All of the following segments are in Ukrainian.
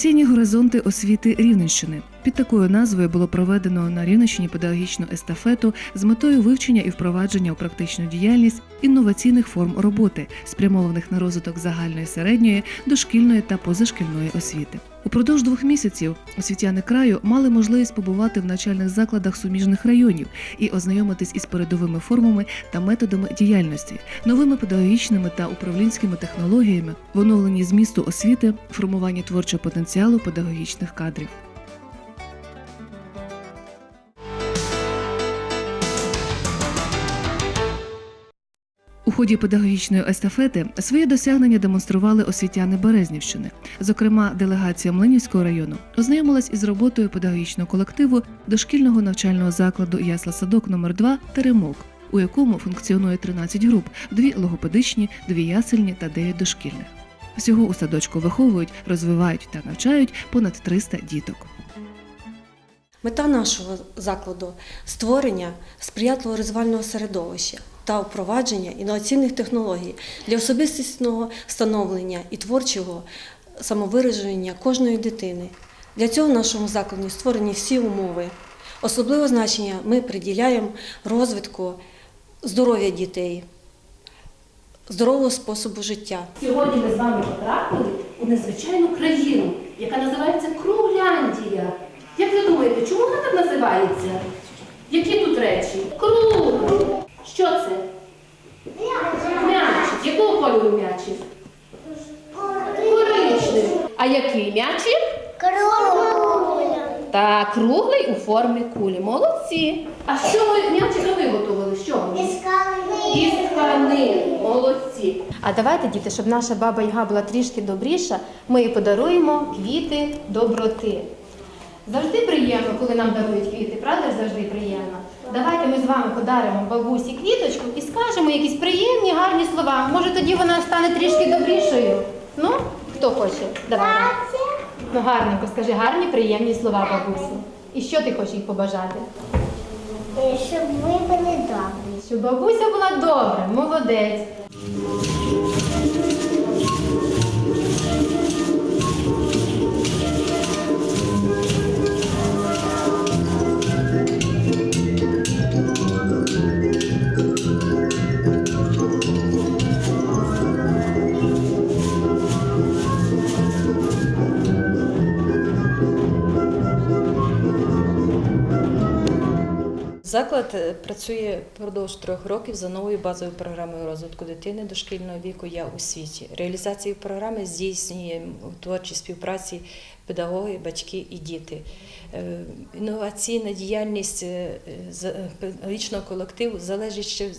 Інноваційні горизонти освіти Рівненщини під такою назвою було проведено на Рівненщині педагогічну естафету з метою вивчення і впровадження у практичну діяльність інноваційних форм роботи, спрямованих на розвиток загальної середньої, дошкільної та позашкільної освіти. Упродовж двох місяців освітяни краю мали можливість побувати в навчальних закладах суміжних районів і ознайомитись із передовими формами та методами діяльності, новими педагогічними та управлінськими технологіями в оновленні змісту освіти, формуванні творчого потенціалу педагогічних кадрів. У ході педагогічної естафети своє досягнення демонстрували освітяни Березнівщини. Зокрема, делегація Млинівського району ознайомилась із роботою педагогічного колективу дошкільного навчального закладу Ясла Садок номер 2 Теремок, у якому функціонує 13 груп: дві логопедичні, дві ясельні та 9 дошкільних. Всього у садочку виховують, розвивають та навчають понад 300 діток. Мета нашого закладу створення сприятливого розвивального середовища та впровадження інноваційних технологій для особистісного становлення і творчого самовираження кожної дитини. Для цього в нашому закладі створені всі умови. Особливе значення ми приділяємо розвитку здоров'я дітей, здорового способу життя. Сьогодні ми з вами потрапили у незвичайну країну, яка називається Кругляндія. Як ви думаєте, чому вона так називається? Які тут речі? Круг. Що це? М'ячик. Якого кольору м'ячик? Коричневий. А який м'ячик? Так, круглий у формі кулі. Молодці. А з чого м'ячика виготовили? З чого? Із тканин. Молодці. А давайте, діти, щоб наша баба Яга була трішки добріша, ми їй подаруємо квіти доброти. Завжди приємно, коли нам дарують квіти, правда завжди приємно? Давайте ми з вами подаримо бабусі квіточку і скажемо якісь приємні, гарні слова. Може тоді вона стане трішки добрішою. Ну, хто хоче? Давай. Ну, гарненько, скажи гарні, приємні слова бабусі. І що ти хочеш їй побажати? Щоб ви були добрі. Щоб бабуся була добра, молодець. Заклад е, працює впродовж трьох років за новою базовою програмою розвитку дитини дошкільного віку Я у світі. Реалізацію програми здійснює у творчій співпраці педагоги, батьки і діти. Е, Інноваційна діяльність е, педагогічного колективу залежить ще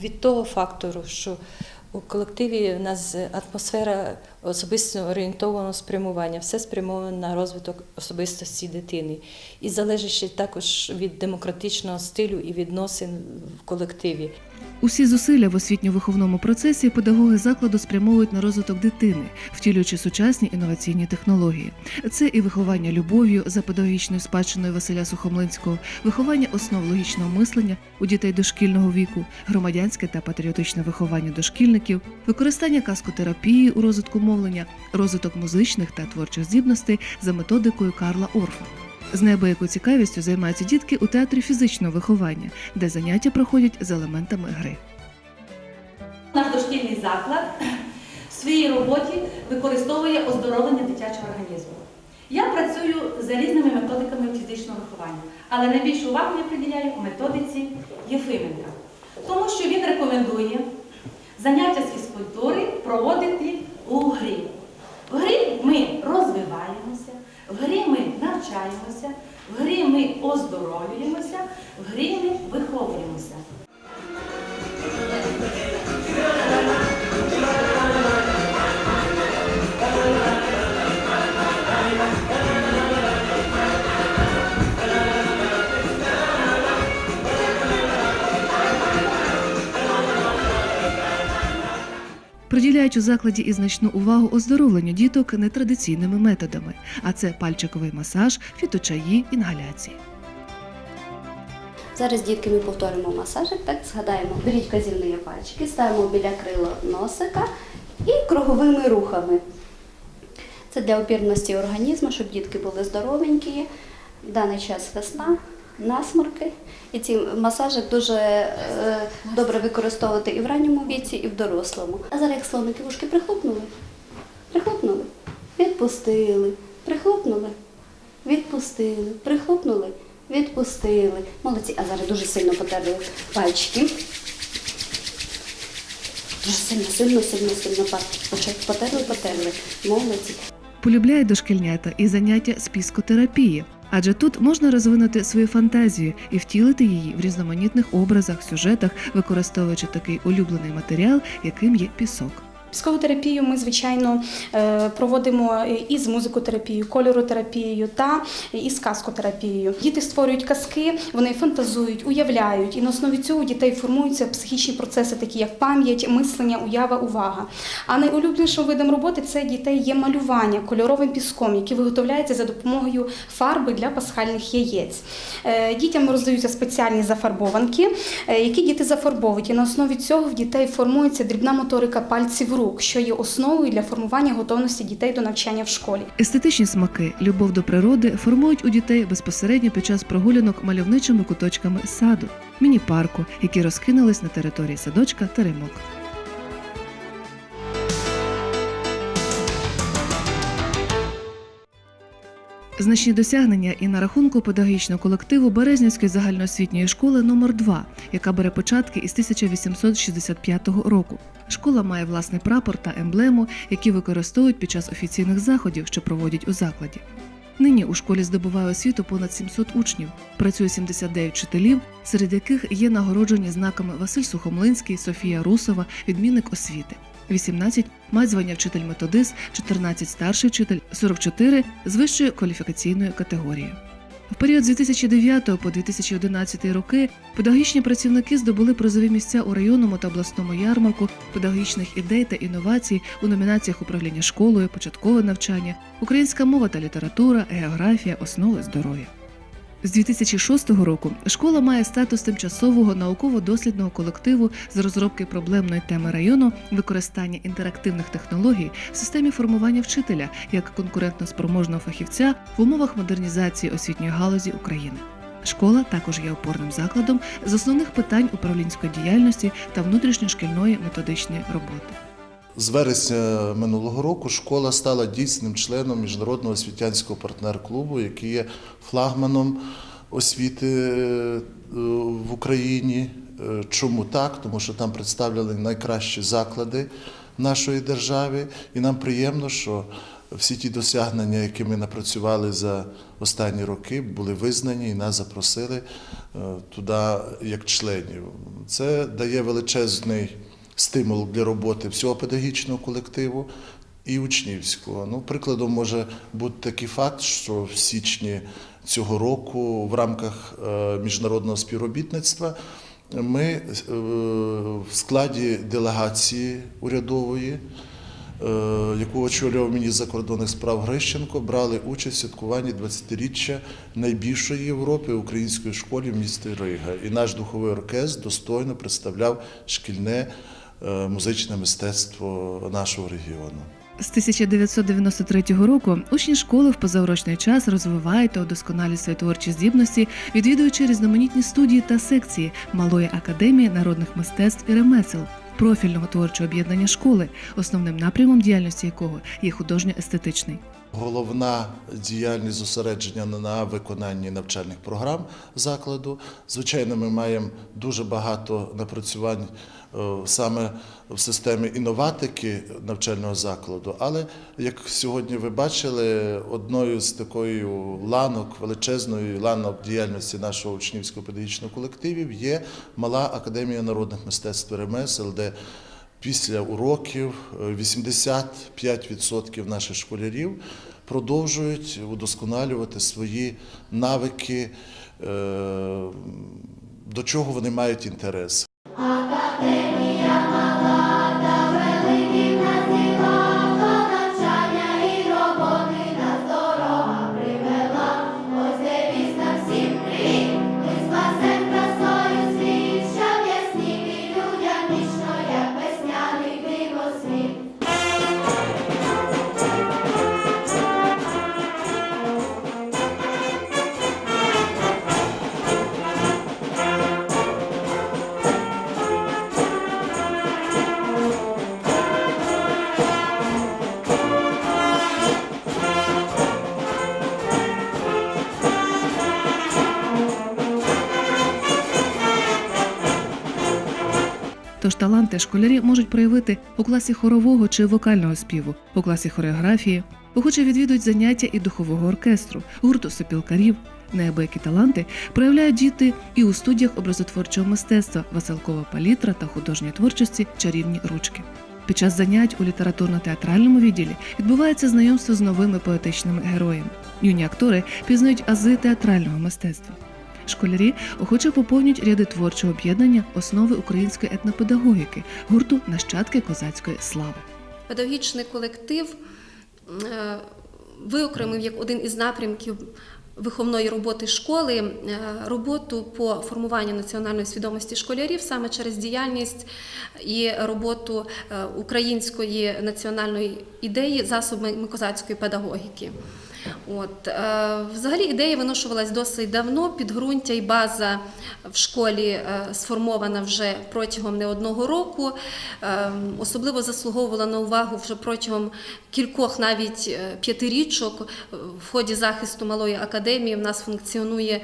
від того фактору, що у колективі в нас атмосфера особисто орієнтованого спрямування, все спрямовано на розвиток особистості дитини. І залежить ще також від демократичного стилю і відносин в колективі. Усі зусилля в освітньо-виховному процесі педагоги закладу спрямовують на розвиток дитини, втілюючи сучасні інноваційні технології. Це і виховання любов'ю за педагогічною спадщиною Василя Сухомлинського, виховання основ логічного мислення у дітей дошкільного віку, громадянське та патріотичне виховання дошкільників, використання каскотерапії у розвитку мовлення, розвиток музичних та творчих здібностей за методикою Карла Орфа. З неабиякою цікавістю займаються дітки у театрі фізичного виховання, де заняття проходять з елементами гри. Наш дошкільний заклад в своїй роботі використовує оздоровлення дитячого організму. Я працюю за різними методиками фізичного виховання, але найбільшу увагу я приділяю методиці Єфименка, тому що він рекомендує заняття з фізкультури проводити у грі. В грі ми ми навчаємося, в грі ми оздоровлюємося, в грі ми виховуємося. Приділяють у закладі і значну увагу оздоровленню діток нетрадиційними методами, а це пальчиковий масаж, фіточаї, інгаляції. Зараз дітки ми повторимо масажик, так згадаємо, беріть казівні пальчики, ставимо біля крила носика і круговими рухами. Це для опірності організму, щоб дітки були здоровенькі. В даний час весна, насморки. І ці масажик дуже е, добре використовувати і в ранньому віці, і в дорослому. А зараз як слоники вушки прихлопнули, прихлопнули, відпустили, прихлопнули, відпустили, прихлопнули, відпустили. Молодці, а зараз дуже сильно потерли пальчики. Дуже сильно, сильно, сильно, сильно пальчики. Потерли, потерли. Молодці. Полюбляють дошкільнята і заняття з піскотерапії, адже тут можна розвинути свою фантазію і втілити її в різноманітних образах, сюжетах, використовуючи такий улюблений матеріал, яким є пісок. Психотерапію ми, звичайно, е, проводимо і з музикотерапією, кольоротерапією та і з казкотерапією. Діти створюють казки, вони фантазують, уявляють, і на основі цього дітей формуються психічні процеси, такі як пам'ять, мислення, уява, увага. А найулюбленішим видом роботи це дітей є малювання кольоровим піском, який виготовляється за допомогою фарби для пасхальних яєць. Е, Дітям роздаються спеціальні зафарбованки, е, які діти зафарбовують. І на основі цього в дітей формується дрібна моторика пальців рук, що є основою для формування готовності дітей до навчання в школі. Естетичні смаки, любов до природи формують у дітей безпосередньо під час прогулянок мальовничими куточками саду, міні-парку, які розкинулись на території садочка Теремок. Значні досягнення і на рахунку педагогічного колективу Березнівської загальноосвітньої школи номер 2 яка бере початки із 1865 року. Школа має власний прапор та емблему, які використовують під час офіційних заходів, що проводять у закладі. Нині у школі здобуває освіту понад 700 учнів, працює 79 вчителів, серед яких є нагороджені знаками Василь Сухомлинський, Софія Русова, відмінник освіти. 18 мають звання вчитель-методист, 14 старший вчитель, 44 з вищою кваліфікаційною категорією. В період з 2009 по 2011 роки педагогічні працівники здобули призові місця у районному та обласному ярмарку педагогічних ідей та інновацій у номінаціях управління школою, початкове навчання, українська мова та література, географія, основи здоров'я. З 2006 року школа має статус тимчасового науково-дослідного колективу з розробки проблемної теми району використання інтерактивних технологій в системі формування вчителя як конкурентно спроможного фахівця в умовах модернізації освітньої галузі України. Школа також є опорним закладом з основних питань управлінської діяльності та внутрішньошкільної методичної роботи. З вересня минулого року школа стала дійсним членом міжнародного освітянського партнер-клубу, який є флагманом освіти е, в Україні. Е, Чому так? Тому що там представлені найкращі заклади нашої держави, і нам приємно, що всі ті досягнення, які ми напрацювали за останні роки, були визнані і нас запросили е, туди як членів. Це дає величезний стимул для роботи всього педагогічного колективу і учнівського. Ну, прикладом може бути такий факт, що в січні цього року в рамках е, міжнародного співробітництва ми е, в складі делегації урядової, е, яку очолював міністр закордонних справ Грищенко, брали участь в святкуванні 20-річчя найбільшої Європи української школи в місті Рига. І наш духовий оркестр достойно представляв шкільне музичне мистецтво нашого регіону. З 1993 року учні школи в позаурочний час розвивають та удосконалюють свої творчі здібності, відвідуючи різноманітні студії та секції Малої академії народних мистецтв і ремесел, профільного творчого об'єднання школи, основним напрямом діяльності якого є художньо-естетичний. Головна діяльність зосередження на виконанні навчальних програм закладу. Звичайно, ми маємо дуже багато напрацювань е, саме в системі інноватики навчального закладу. Але як сьогодні ви бачили, одною з такої ланок, величезної ланок діяльності нашого учнівського педагогічного колективів є мала академія народних мистецтв ремесел, де Після уроків е, 85% наших школярів продовжують удосконалювати свої навики, е, до чого вони мають інтерес. Тож таланти школярі можуть проявити у класі хорового чи вокального співу, у класі хореографії, охоче відвідують заняття і духового оркестру, гурту сопілкарів. Неабиякі таланти проявляють діти і у студіях образотворчого мистецтва, веселкова палітра та художньої творчості чарівні ручки. Під час занять у літературно-театральному відділі відбувається знайомство з новими поетичними героями. Юні актори пізнають ази театрального мистецтва. Школярі охоче поповнюють ряди творчого об'єднання основи української етнопедагогіки, гурту нащадки козацької слави. Педагогічний колектив е, виокремив як один із напрямків виховної роботи школи е, роботу по формуванню національної свідомості школярів саме через діяльність і роботу е, української національної ідеї засобами козацької педагогіки. От, е, взагалі ідея виношувалась досить давно. Підґрунтя і база в школі е, сформована вже протягом не одного року. Е, особливо заслуговувала на увагу вже протягом кількох навіть п'ятирічок. В ході захисту малої академії в нас функціонує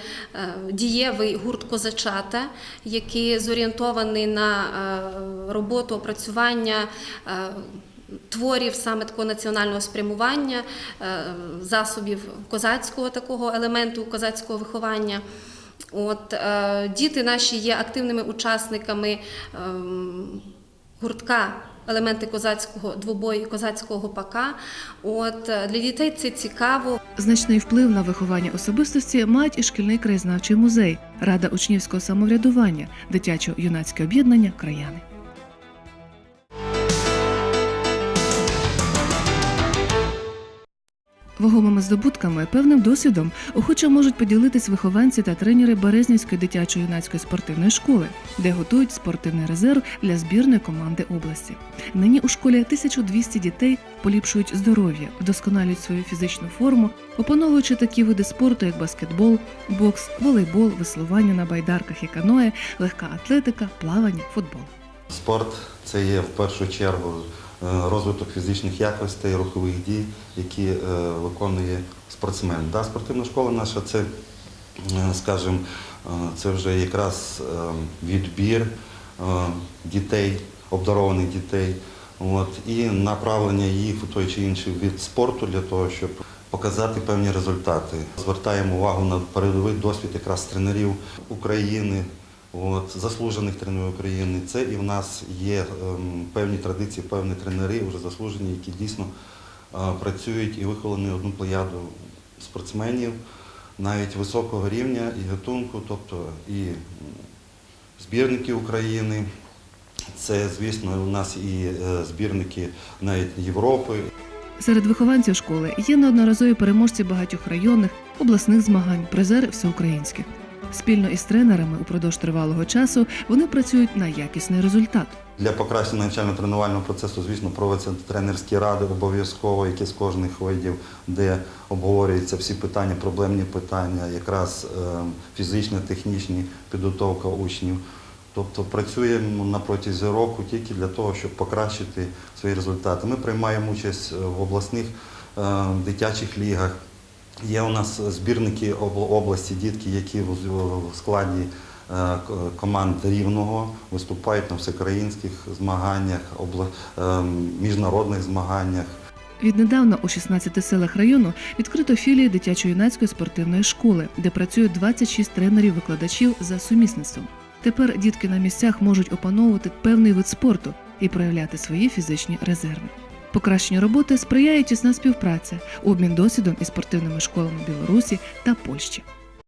дієвий гурт козачата, який зорієнтований на роботу опрацювання. Творів саме такого національного спрямування, е, засобів козацького такого елементу козацького виховання. От е, діти наші є активними учасниками ем, гуртка. Елементи козацького двобою, козацького гопака. От е, для дітей це цікаво. Значний вплив на виховання особистості мають і шкільний краєзнавчий музей, рада учнівського самоврядування, дитячо-юнацьке об'єднання краяни. Вагомими здобутками, певним досвідом охоче можуть поділитись вихованці та тренери Березнівської дитячо-юнацької спортивної школи, де готують спортивний резерв для збірної команди області. Нині у школі 1200 дітей поліпшують здоров'я, вдосконалюють свою фізичну форму, опановуючи такі види спорту, як баскетбол, бокс, волейбол, веслування на байдарках і каное, легка атлетика, плавання, футбол. Спорт це є в першу чергу розвиток фізичних якостей, рухових дій, які е, виконує спортсмен. Да, спортивна школа наша це, е, скажімо, е, це вже якраз е, відбір е, дітей, обдарованих дітей, от, і направлення їх у той чи інший від спорту для того, щоб показати певні результати. Звертаємо увагу на передовий досвід якраз тренерів України. От, заслужених тренерів України. Це і в нас є ем, певні традиції, певні тренери, вже заслужені, які дійсно е, працюють і виховали одну плеяду спортсменів, навіть високого рівня і гатунку, тобто і збірники України. Це, звісно, у нас і е, збірники навіть Європи, Серед вихованців школи є неодноразові переможці багатьох районних, обласних змагань, призери всеукраїнських. Спільно із тренерами упродовж тривалого часу вони працюють на якісний результат. Для покращення навчально-тренувального процесу, звісно, проводяться тренерські ради обов'язково, які з кожних видів, де обговорюються всі питання, проблемні питання, якраз е, фізична, технічні підготовка учнів. Тобто працюємо на протязі року тільки для того, щоб покращити свої результати. Ми приймаємо участь в обласних е, дитячих лігах. Є у нас збірники обл- області, дітки, які в складі е, команд рівного виступають на всеукраїнських змаганнях, обла- е, міжнародних змаганнях. Віднедавна у 16 селах району відкрито філії дитячо-юнацької спортивної школи, де працює 26 тренерів-викладачів за сумісництвом. Тепер дітки на місцях можуть опановувати певний вид спорту і проявляти свої фізичні резерви. Покращенню роботи сприяє тісна співпраця, обмін досвідом із спортивними школами Білорусі та Польщі.